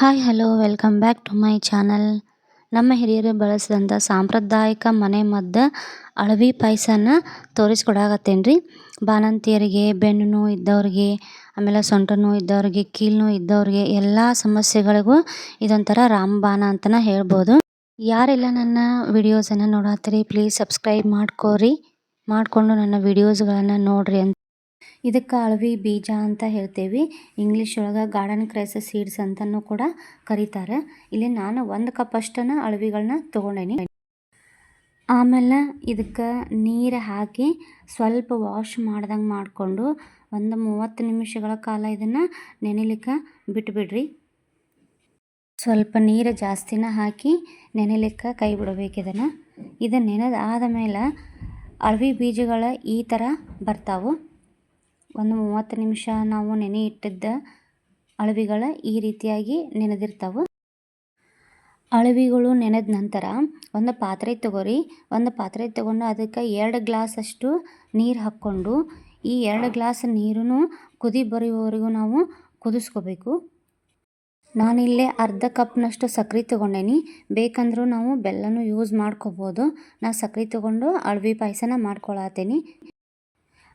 Hi hello welcome back to my channel ನಮ್ಮ ಹಿರಿಯರು ಬಳಸಿದಂಥ ಸಾಂಪ್ರದಾಯಿಕ ಮನೆ ಮದ್ದ ಅಳವಿ ಪಾಯಸನ ತೋರಿಸ್ಕೊಡಾಗತ್ತೇನು ರೀ ಬಾಣಂತಿಯರಿಗೆ ಬೆನ್ನು ನೋವು ಇದ್ದವ್ರಿಗೆ, ಆಮೇಲೆ ಸೊಂಟ ನೋವು ಇದ್ದವ್ರಿಗೆ ಕೀಲು ನೋವು ಇದ್ದವ್ರಿಗೆ ಎಲ್ಲ ಸಮಸ್ಯೆಗಳಿಗೂ ಇದೊಂಥರ ರಾಮಬಾಣ ಅಂತಲೇ ಹೇಳ್ಬೋದು. ಯಾರೆಲ್ಲ ನನ್ನ ವಿಡಿಯೋಸನ್ನು ನೋಡತ್ತೀರಿ ಪ್ಲೀಸ್ ಸಬ್ಸ್ಕ್ರೈಬ್ ಮಾಡ್ಕೋರಿ. ಮಾಡಿಕೊಂಡು ನನ್ನ ವಿಡಿಯೋಸ್ಗಳನ್ನು ನೋಡಿರಿ ಅಂತ. ಇದಕ್ಕೆ ಅಳವಿ ಬೀಜ ಅಂತ ಹೇಳ್ತೇವೆ. ಇಂಗ್ಲೀಷ್ ಒಳಗೆ ಗಾರ್ಡನ್ ಕ್ರೈಸಸ್ ಸೀಡ್ಸ್ ಅಂತಲೂ ಕೂಡ ಕರೀತಾರೆ. ಇಲ್ಲಿ ನಾನು ಒಂದು ಕಪ್ ಅಷ್ಟನ್ನು ಅಳವಿಗಳನ್ನ ತೊಗೊಂಡೇನಿ. ಆಮೇಲೆ ಇದಕ್ಕೆ ನೀರು ಹಾಕಿ ಸ್ವಲ್ಪ ವಾಶ್ ಮಾಡ್ದಂಗೆ ಮಾಡಿಕೊಂಡು ಒಂದು ಮೂವತ್ತು ನಿಮಿಷಗಳ ಕಾಲ ಇದನ್ನು ನೆನೆಲಿಕ್ಕೆ ಬಿಟ್ಬಿಡ್ರಿ. ಸ್ವಲ್ಪ ನೀರು ಜಾಸ್ತಿನ ಹಾಕಿ ನೆನೆಲಿಕ್ಕೆ ಕೈ ಬಿಡಬೇಕು ಇದನ್ನು. ಇದು ನೆನೆದಾದ ಆದಮೇಲೆ ಅಳವಿ ಬೀಜಗಳ ಈ ಥರ ಬರ್ತಾವೆ. ಒಂದು ಮೂವತ್ತು ನಿಮಿಷ ನಾವು ನೆನೆ ಇಟ್ಟಿದ್ದ ಅಳವಿಗಳ ಈ ರೀತಿಯಾಗಿ ನೆನೆದಿರ್ತಾವೆ. ಅಳವಿಗಳು ನೆನೆದ ನಂತರ ಒಂದು ಪಾತ್ರೆ ತಗೋರಿ. ಒಂದು ಪಾತ್ರೆ ತಗೊಂಡು ಅದಕ್ಕೆ ಎರಡು ಗ್ಲಾಸಷ್ಟು ನೀರು ಹಾಕ್ಕೊಂಡು ಈ ಎರಡು ಗ್ಲಾಸ್ ನೀರೂ ಕುದಿ ಬರೆಯುವವರೆಗೂ ನಾವು ಕುದಿಸ್ಕೋಬೇಕು. ನಾನಿಲ್ಲೇ ಅರ್ಧ ಕಪ್ನಷ್ಟು ಸಕ್ಕರೆ ತೊಗೊಂಡೇನಿ. ಬೇಕಂದ್ರೂ ನಾವು ಬೆಲ್ಲನೂ ಯೂಸ್ ಮಾಡ್ಕೋಬೋದು. ನಾನು ಸಕ್ಕರೆ ತೊಗೊಂಡು ಅಳವಿ ಪಾಯಸನ ಮಾಡ್ಕೊಳತ್ತೀನಿ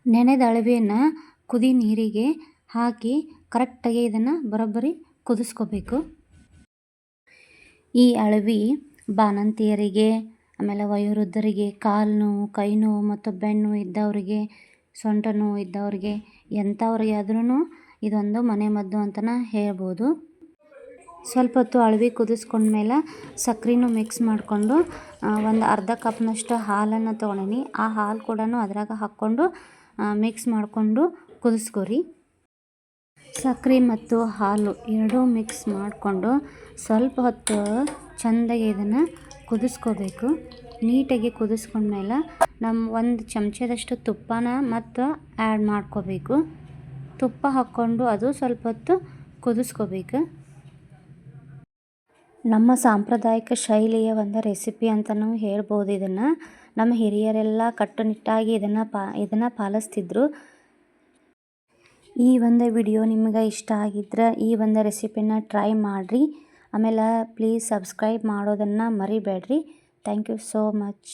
ನೆನೆದ ಅಳವಿಯನ್ನು ಕುದಿ ನೀರಿಗೆ ಹಾಕಿ ಕರೆಕ್ಟಾಗಿ ಇದನ್ನು ಬರೋಬ್ಬರಿ ಕುದಿಸ್ಕೋಬೇಕು. ಈ ಅಳವಿ ಬಾಣಂತಿಯರಿಗೆ, ಆಮೇಲೆ ವಯೋವೃದ್ಧರಿಗೆ ಕಾಲು ನೋವು ಕೈ ನೋವು ಮತ್ತು ಬೆನ್ನು ಇದ್ದವರಿಗೆ ಸೊಂಟ ನೋವು ಇದ್ದವ್ರಿಗೆ ಎಂಥವ್ರಿಗೆ ಆದ್ರೂ ಇದೊಂದು ಮನೆ ಮದ್ದು ಅಂತಲೇ ಹೇಳ್ಬೋದು. ಸ್ವಲ್ಪ ಹೊತ್ತು ಅಳವಿ ಕುದಿಸ್ಕೊಂಡ್ಮೇಲೆ ಸಕ್ಕರೆನೂ ಮಿಕ್ಸ್ ಮಾಡಿಕೊಂಡು ಒಂದು ಅರ್ಧ ಕಪ್ನಷ್ಟು ಹಾಲನ್ನು ತೊಗೊಂಡೀನಿ. ಆ ಹಾಲು ಕೂಡ ಅದ್ರಾಗ ಹಾಕ್ಕೊಂಡು ಮಿಕ್ಸ್ ಮಾಡಿಕೊಂಡು ಕುದಿಸ್ಕೊರಿ. ಸಕ್ಕರೆ ಮತ್ತು ಹಾಲು ಎರಡೂ ಮಿಕ್ಸ್ ಮಾಡಿಕೊಂಡು ಸ್ವಲ್ಪ ಹೊತ್ತು ಚೆಂದಾಗಿ ಇದನ್ನು ಕುದಿಸ್ಕೋಬೇಕು. ನೀಟಾಗಿ ಕುದಿಸ್ಕೊಂಡ್ಮೇಲೆ ನಮ್ಮ ಒಂದು ಚಮಚದಷ್ಟು ತುಪ್ಪನ ಮತ್ತು ಆ್ಯಡ್ ಮಾಡ್ಕೋಬೇಕು. ತುಪ್ಪ ಹಾಕ್ಕೊಂಡು ಅದು ಸ್ವಲ್ಪ ಹೊತ್ತು ಕುದಿಸ್ಕೋಬೇಕು. ನಮ್ಮ ಸಾಂಪ್ರದಾಯಿಕ ಶೈಲಿಯ ಒಂದು ರೆಸಿಪಿ ಅಂತಲೂ ಹೇಳ್ಬೋದು ಇದನ್ನು. ನಮ್ಮ ಹಿರಿಯರೆಲ್ಲ ಕಟ್ಟುನಿಟ್ಟಾಗಿ ಇದನ್ನು ಪಾ ಇದನ್ನು ಪಾಲಿಸ್ತಿದ್ರು. ಈ ಒಂದು ವಿಡಿಯೋ ನಿಮ್ಗೆ ಇಷ್ಟ ಆಗಿದ್ರೆ ಈ ಒಂದು ರೆಸಿಪಿನ ಟ್ರೈ ಮಾಡಿರಿ. ಆಮೇಲೆ ಪ್ಲೀಸ್ ಸಬ್ಸ್ಕ್ರೈಬ್ ಮಾಡೋದನ್ನು ಮರಿಬೇಡ್ರಿ. Thank you so much